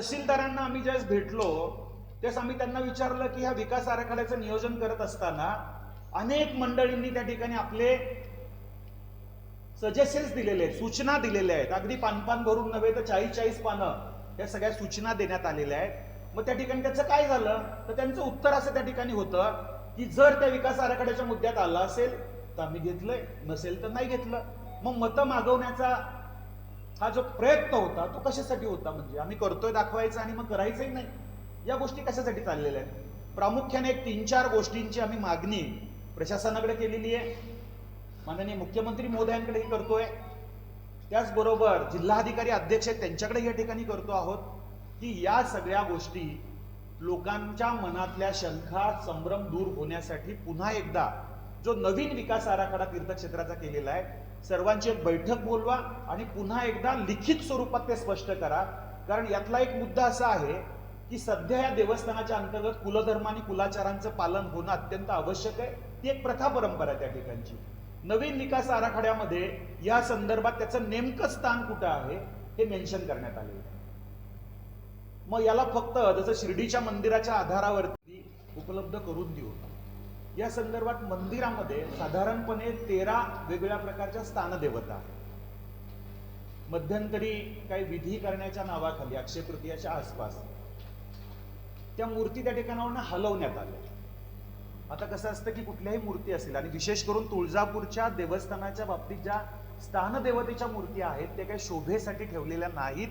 तहसीलदारांना आम्ही ज्यावेळेस भेटलो त्यावेळेस आम्ही त्यांना विचारलं की ह्या विकास आराखड्याचं नियोजन करत असताना अनेक मंडळींनी त्या ठिकाणी आपले सजेशन्स दिलेले आहेत सूचना दिलेल्या आहेत. अगदी पान पान भरून नव्हे तर चाळीस चाळीस पानं या सगळ्या सूचना देण्यात आलेल्या आहेत. मग त्या ठिकाणी त्याचं काय झालं? तर त्यांचं उत्तर असं त्या ठिकाणी होतं की जर त्या विकास आराखड्याच्या मुद्द्यात आलं असेल तर आम्ही घेतलंय. नसेल तर नाही घेतलं. मग मतं मागवण्याचा हा जो प्रयत्न होता तो कशासाठी होता म्हणजे? आम्ही करतोय दाखवायचं आणि मग करायचंही नाही. या गोष्टी कशासाठी चाललेल्या आहेत? प्रामुख्याने एक तीन चार गोष्टींची आम्ही मागणी प्रशासनाकडे केलेली आहे. माननीय मुख्यमंत्री महोदयांकडेही करतोय. त्याचबरोबर जिल्हाधिकारी अध्यक्ष आहेत त्यांच्याकडे या ठिकाणी करतो आहोत की या सगळ्या गोष्टी लोकांच्या मनातल्या शंका संभ्रम दूर होण्यासाठी पुन्हा एकदा जो नवीन विकास आराखडा तीर्थक्षेत्राचा केलेला आहे सर्वांची एक बैठक बोलवा आणि पुन्हा एकदा लिखित स्वरूपात ते स्पष्ट करा. कारण यातला एक मुद्दा असा आहे की सध्या या देवस्थानाच्या अंतर्गत कुलधर्म आणि कुलाचारांचं पालन होणं अत्यंत आवश्यक आहे. ती एक प्रथा परंपरा आहे त्या ठिकाणची. नवीन विकास आराखड्यामध्ये या संदर्भात त्याचं नेमकं स्थान कुठं आहे हे मेन्शन करण्यात आलेलं मग याला फक्त जसं शिर्डीच्या मंदिराच्या आधारावरती उपलब्ध करून देऊ. या संदर्भात मंदिरामध्ये साधारणपणे तेरा वेगवेगळ्या प्रकारच्या स्थानदेवता आहेत. मध्यंतरी काही विधी करण्याच्या नावाखाली अक्षय तृतीयाच्या आसपास. त्या मूर्ती त्या ठिकाणावरनं हलवण्यात आल्या. आता कसं असतं की कुठल्याही मूर्ती असेल आणि विशेष करून तुळजापूरच्या देवस्थानाच्या बाबतीत ज्या स्थानदेवतेच्या मूर्ती आहेत त्या काही शोभेसाठी ठेवलेल्या नाहीत.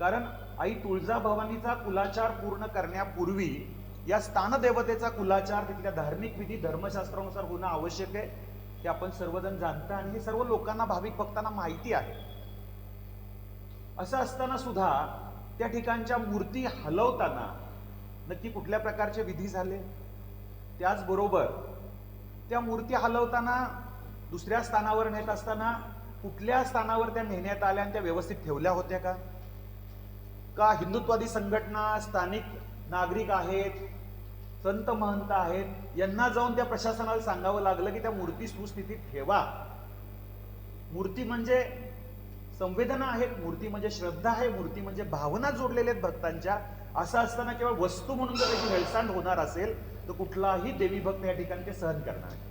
कारण आई तुळजाभवानीचा कुलाचार पूर्ण करण्यापूर्वी या स्थानदेवतेचा कुलाचार तिथल्या धार्मिक विधी धर्मशास्त्रानुसार होणं आवश्यक आहे. हे आपण सर्वजण जाणता आणि हे सर्व लोकांना भाविक भक्तांना माहिती आहे. असं असताना सुद्धा त्या ठिकाणच्या मूर्ती हलवताना नक्की कुठल्या प्रकारचे विधी झाले? त्याचबरोबर त्या मूर्ती हलवताना दुसऱ्या स्थानावर नेत असताना कुठल्या स्थानावर त्या नेण्यात आल्या आणि त्या व्यवस्थित ठेवल्या होत्या का? का हिंदुत्वादी संघटना स्थानिक नागरिक आहेत संत महंत आहेत यांना जाऊन त्या प्रशासनाला सांगावं लागलं की त्या मूर्ती सुस्थितीत ठेवा. मूर्ती म्हणजे संवेदना आहेत मूर्ती म्हणजे श्रद्धा आहे मूर्ती म्हणजे भावना जोडलेल्या आहेत भक्तांच्या. असं असताना केवळ वस्तू म्हणून जर त्याची हेळसांड होणार असेल तर कुठलाही देवी भक्त या ठिकाणी ते सहन करणार नाही.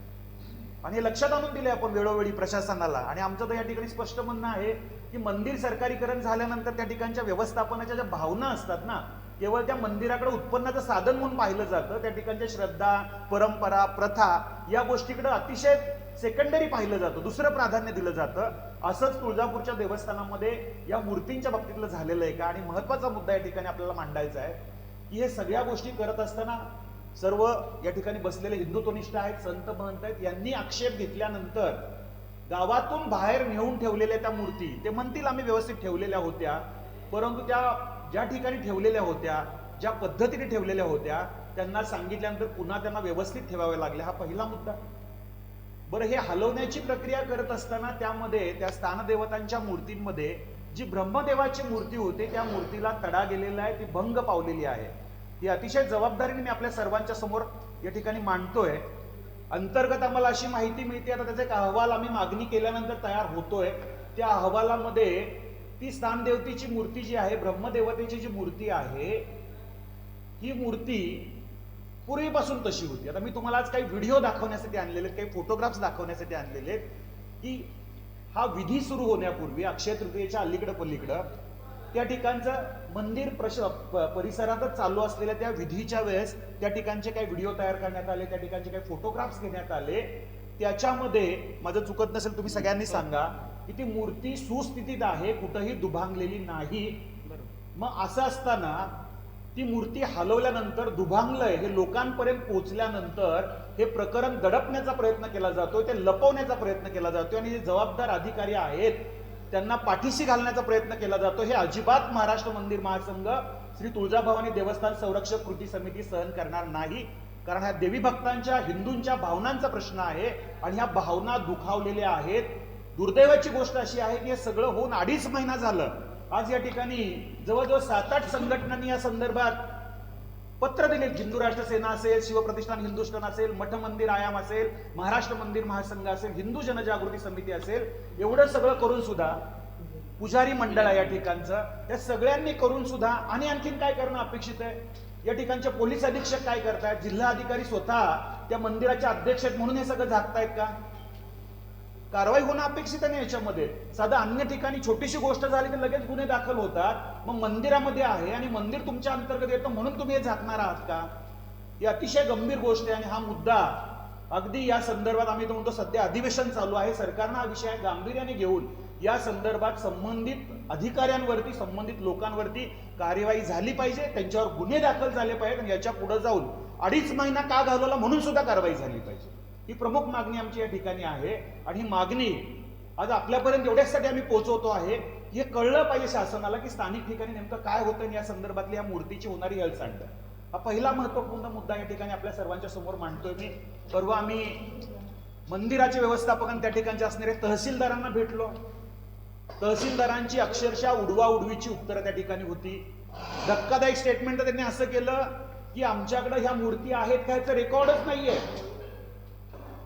आणि हे लक्षात आणून दिले आपण वेळोवेळी प्रशासनाला. आणि आमचं तर या ठिकाणी स्पष्ट म्हणणं आहे की मंदिर सरकारीकरण झाल्यानंतर त्या ठिकाणच्या व्यवस्थापनाच्या ज्या भावना असतात ना केवळ त्या मंदिराकडे उत्पन्नाचं साधन म्हणून पाहिलं जातं त्या ठिकाणच्या श्रद्धा परंपरा प्रथा या गोष्टीकडे अतिशय सेकंडरी पाहिलं जातं दुसरं प्राधान्य दिलं जातं. असंच तुळजापूरच्या देवस्थानामध्ये या मूर्तींच्या बाबतीतलं झालेलं आहे का? आणि महत्त्वाचा मुद्दा या ठिकाणी आपल्याला मांडायचा आहे की हे सगळ्या गोष्टी करत असताना सर्व या ठिकाणी बसलेले हिंदुत्वनिष्ठ आहेत संत महंत आहेत यांनी आक्षेप घेतल्यानंतर गावातून बाहेर नेऊन ठेवलेल्या त्या मूर्ती ते म्हणतील आम्ही व्यवस्थित ठेवलेल्या होत्या परंतु त्या ज्या ठिकाणी ठेवलेल्या होत्या ज्या पद्धतीने ठेवलेल्या होत्या त्यांना सांगितल्यानंतर पुन्हा त्यांना व्यवस्थित ठेवाव्या लागल्या हा पहिला मुद्दा. बरं हे हलवण्याची प्रक्रिया करत असताना त्यामध्ये त्या स्थानदेवतांच्या मूर्तींमध्ये जी ब्रह्मदेवाची मूर्ती होती त्या मूर्तीला तडा गेलेला आहे ती भंग पावलेली आहे. ती अतिशय जबाबदारीने मी आपल्या सर्वांच्या समोर या ठिकाणी मांडतोय. अंतर्गत आम्हाला अशी माहिती मिळते. आता त्याचा एक अहवाल आम्ही मागणी केल्यानंतर तयार होतोय. त्या अहवालामध्ये ती स्थानदेवतेची मूर्ती जी आहे ब्रह्मदेवतेची जी मूर्ती आहे ही मूर्ती पूर्वीपासून तशी होती. आता मी तुम्हाला आज काही व्हिडिओ दाखवण्यासाठी आणलेले आहेत काही फोटोग्राफ्स दाखवण्यासाठी आणलेले आहेत की हा विधी सुरू होण्यापूर्वी अक्षय तृतीयेच्या अलीकडं पलीकडं त्या ठिकाणचं मंदिर प्रश परिसरातच चालू असलेल्या त्या विधीच्या वेळेस त्या ठिकाणचे काही व्हिडिओ तयार करण्यात आले त्या ठिकाणचे काही फोटोग्राफ्स घेण्यात आले. त्याच्यामध्ये माझं चुकत नसेल तुम्ही सगळ्यांनी सांगा की ती मूर्ती सुस्थितीत आहे कुठंही दुभांगलेली नाही. मग असं असताना ती मूर्ती हलवल्यानंतर दुभांगलंय हे लोकांपर्यंत पोहोचल्यानंतर हे प्रकरण दडपण्याचा प्रयत्न केला जातो ते लपवण्याचा प्रयत्न केला जातो आणि जे जबाबदार अधिकारी आहेत त्यांना पाठीशी घालण्याचा प्रयत्न केला जातो हे अजिबात महाराष्ट्र मंदिर महासंघ श्री तुळजाभवानी देवस्थान संरक्षक कृती समिती सहन करणार नाही. कारण ह्या देवी भक्तांच्या हिंदूंच्या भावनांचा प्रश्न आहे आणि ह्या भावना दुखावलेल्या आहेत. दुर्दैवाची गोष्ट अशी आहे की हे सगळं होऊन अडीच महिना झालं. आज या ठिकाणी जवळजवळ सात आठ संघटनांनी या संदर्भात पत्र दिले. हिंदू राष्ट्र सेना असेल शिवप्रतिष्ठान हिंदुस्थान असेल मठ मंदिर आयाम असेल महाराष्ट्र मंदिर महासंघ असेल हिंदू जनजागृती समिती असेल एवढं सगळं करून सुद्धा पुजारी मंडळ आहे या ठिकाणचं. या सगळ्यांनी करून सुद्धा आणि आणखीन काय करणं अपेक्षित आहे? या ठिकाणचे पोलीस अधीक्षक काय करतायत? जिल्हा अधिकारी स्वतः त्या मंदिराचे अध्यक्ष म्हणून हे सगळं झाकतायत का? कारवाई होणं अपेक्षित आहे याच्यामध्ये? साधा अन्य ठिकाणी छोटीशी गोष्ट झाली तर लगेच गुन्हे दाखल होतात. मग मंदिरामध्ये आहे आणि मंदिर तुमच्या अंतर्गत येतं म्हणून तुम्ही हे झाकणार आहात का? ही अतिशय गंभीर गोष्ट आहे आणि हा मुद्दा अगदी या संदर्भात आम्ही तो म्हणतो सध्या अधिवेशन चालू आहे. सरकारनं हा विषय गांभीर्याने घेऊन या संदर्भात संबंधित अधिकाऱ्यांवरती संबंधित लोकांवरती कार्यवाही झाली पाहिजे. त्यांच्यावर गुन्हे दाखल झाले पाहिजेत आणि याच्यापुढे जाऊन अडीच महिना का घालवला म्हणून सुद्धा कारवाई झाली पाहिजे. ही प्रमुख मागणी आमची या ठिकाणी आहे. आणि ही मागणी आज आपल्यापर्यंत एवढ्यासाठी आम्ही पोहोचवतो आहे हे कळलं पाहिजे शासनाला की स्थानिक ठिकाणी नेमकं काय होतं या संदर्भातली या मूर्तीची होणारी हेळसांड. हा पहिला महत्त्वपूर्ण मुद्दा या ठिकाणी आपल्या सर्वांच्या समोर मांडतोय मी. परवा आम्ही मंदिराचे व्यवस्थापन त्या ठिकाणचे असणारे तहसीलदारांना भेटलो. तहसीलदारांची अक्षरशः उडवा उडवीची उत्तरं त्या ठिकाणी होती. धक्कादायक स्टेटमेंट त्यांनी असं केलं की आमच्याकडे ह्या मूर्ती आहेत काय तर रेकॉर्डच नाहीये.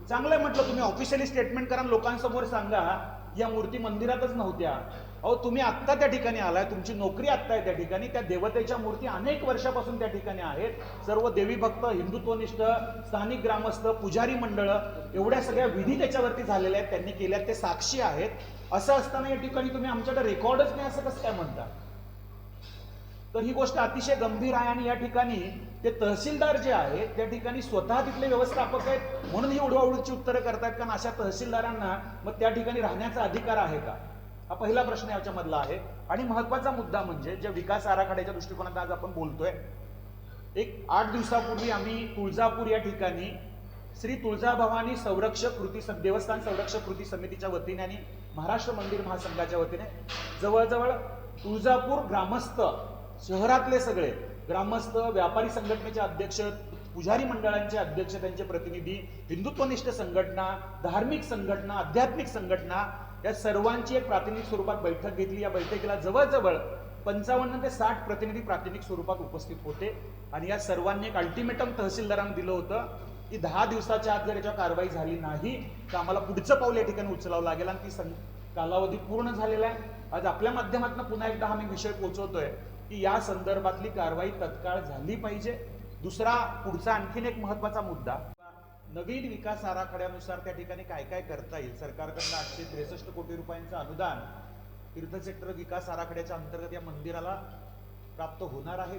चांगलं म्हटलं तुम्ही. ऑफिशियली स्टेटमेंट करा लोकांसमोर सांगा या मूर्ती मंदिरातच नव्हत्या. अहो तुम्ही आत्ता त्या ठिकाणी आलाय तुमची नोकरी आत्ता आहे त्या ठिकाणी. त्या देवतेच्या मूर्ती अनेक वर्षापासून त्या ठिकाणी आहेत. सर्व देवी भक्त हिंदुत्वनिष्ठ स्थानिक ग्रामस्थ पुजारी मंडळ एवढ्या सगळ्या विधी त्याच्यावरती झालेल्या आहेत. त्यांनी केल्या ते साक्षी आहेत. असं असताना या ठिकाणी तुम्ही आमच्याकडे रेकॉर्डच नाही असं कसं काय म्हणता? तर ही गोष्ट अतिशय गंभीर आहे आणि या ठिकाणी ते तहसीलदार जे आहेत त्या ठिकाणी स्वतः तिथले व्यवस्थापक आहेत म्हणून ही उडवाउडीची उत्तरं करतायत कारण अशा तहसीलदारांना मग त्या ठिकाणी राहण्याचा अधिकार आहे का? हा पहिला प्रश्न याच्यामधला आहे. आणि महत्त्वाचा मुद्दा म्हणजे ज्या विकास आराखड्याच्या दृष्टिकोनात आज आपण बोलतोय एक आठ दिवसापूर्वी आम्ही तुळजापूर या ठिकाणी श्री तुळजाभवानी संरक्षक कृती सम- देवस्थान संरक्षक कृती समितीच्या वतीने आणि महाराष्ट्र मंदिर महासंघाच्या वतीने जवळजवळ तुळजापूर ग्रामस्थ शहरातले सगळे ग्रामस्थ व्यापारी संघटनेचे अध्यक्ष पुजारी मंडळांचे अध्यक्ष त्यांचे प्रतिनिधी हिंदुत्वनिष्ठ संघटना धार्मिक संघटना आध्यात्मिक संघटना या सर्वांची एक प्रातिनिधिक स्वरूपात बैठक घेतली. या बैठकीला जवळजवळ पंचावन्न ते साठ प्रतिनिधी प्रातिनिधिक स्वरूपात उपस्थित होते आणि या सर्वांनी एक अल्टिमेटम तहसीलदारांना दिलं होतं की दहा दिवसाच्या आत जर याच्यावर कारवाई झाली नाही तर आम्हाला पुढचं पाऊल या ठिकाणी उचलावं लागेल आणि ती सं- कालावधी पूर्ण झालेला आहे. आज आपल्या माध्यमातून पुन्हा एकदा हा मी विषय पोहोचवतोय. की या संदर्भातली कारवाई तत्काळ झाली पाहिजे. दुसरा पुढचा आणखीन एक महत्त्वाचा मुद्दा नवीन विकास आराखड्यानुसार त्या ठिकाणी काय काय करता येईल? सरकारकडनं आठशे त्रेसष्ट कोटी रुपयांचं अनुदान तीर्थक्षेत्र विकास आराखड्याच्या अंतर्गत या मंदिराला प्राप्त होणार आहे.